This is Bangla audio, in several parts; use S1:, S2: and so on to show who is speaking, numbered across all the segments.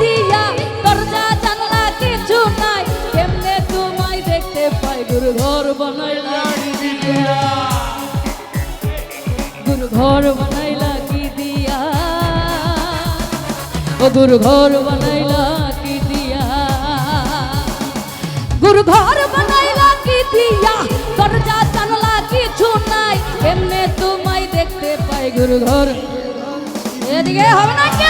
S1: দিয়া, দরজা, জানলা কিছু নাই। কেমনে তোমায় দেখতে পাই গুরু ঘর বানাইলা কি দিয়া। গুরু ঘর বানাইলা কি দিয়া। ও গুরু ঘর বানাইলা কি দিয়া। গুরু ঘর বানাইলা কি দিয়া, দরজা, জানলা কিছু নাই। এমনে তোমায় দেখতে পাই গুরু ঘর এদিকে হবে না কে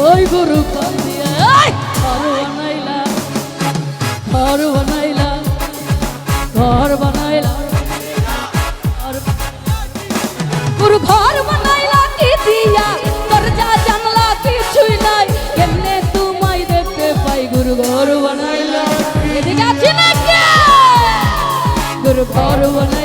S1: ওই গুরু কান্দিয়া এই, ঘর বানাইলা ঘর বানাইলা ঘর বানাইলা। ঘর- গুরু ঘর বানাইলা কি দিয়া? দরজা জানলা কিছুই নাই। কেমনে তোমায় দেখতে পাই? গুরু ঘর বানাইলা। এদিকে আছি না গুরু ঘর বানাইলা।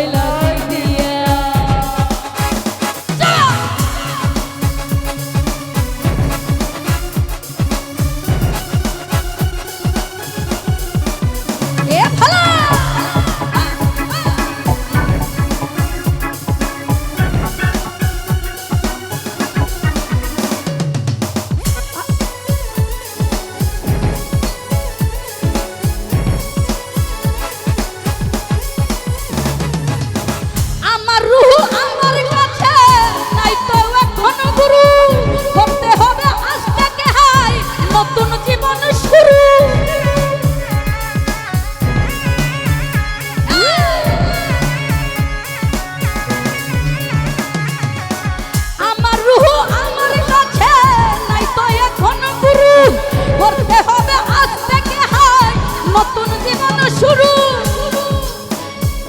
S1: শুরু।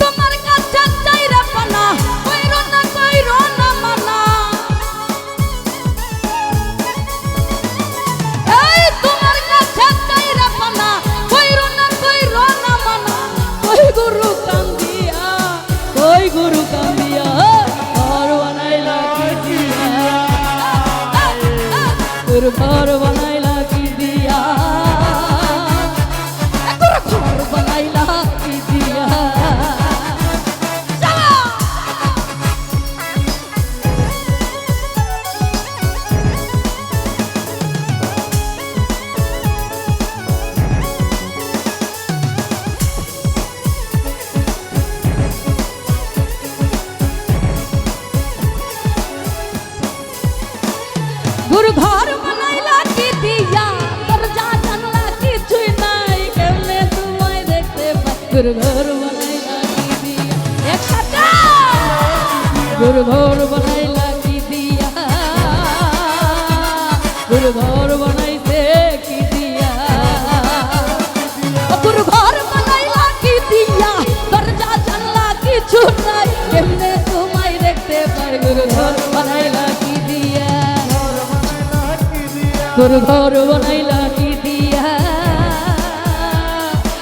S1: তোমার কাছে চাইরা পানা কইরো না কইরো না মানা। এই তোমার কাছে চাইরা পানা কইরো না কইরো না মানা। কই গুরু কান্দিয়া কই গুরু কান্দিয়া ঘর বানাইলা কি দিয়া গুরু গুরু ঘর বানাইলা কি দিয়া, দরজা, জানলা কিছুই নাই। কেমনে তোমায় দেখতে গুরু ঘর বানাইলা কি দিয়া। একসাথে গুরু ঘর বানাইলা কি দিয়া। গুরু ঘর বানাইছে কি দিয়া? দিয়া, দরজা, জানলা কিছু নাই। কেমনে তোমায় দেখতে গুরু ঘর গুরু ঘর বানাইলা কি দিয়া?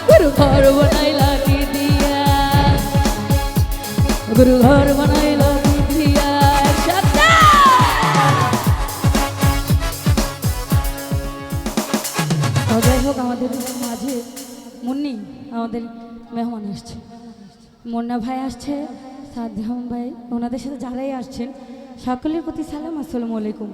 S1: গুরু ঘর বানাইলা কি দিয়া? গুরু ঘর বানাইলা কি দিয়া? যাই হোক, আমাদের মাঝে মুন্নি, আমাদের মেহমান আসছে। মুন্না ভাই আসছে, সাদ্দাম ভাই, ওনাদের সাথে যারাই আসছেন, সকলের প্রতি সালাম, আসসালামু আলাইকুম।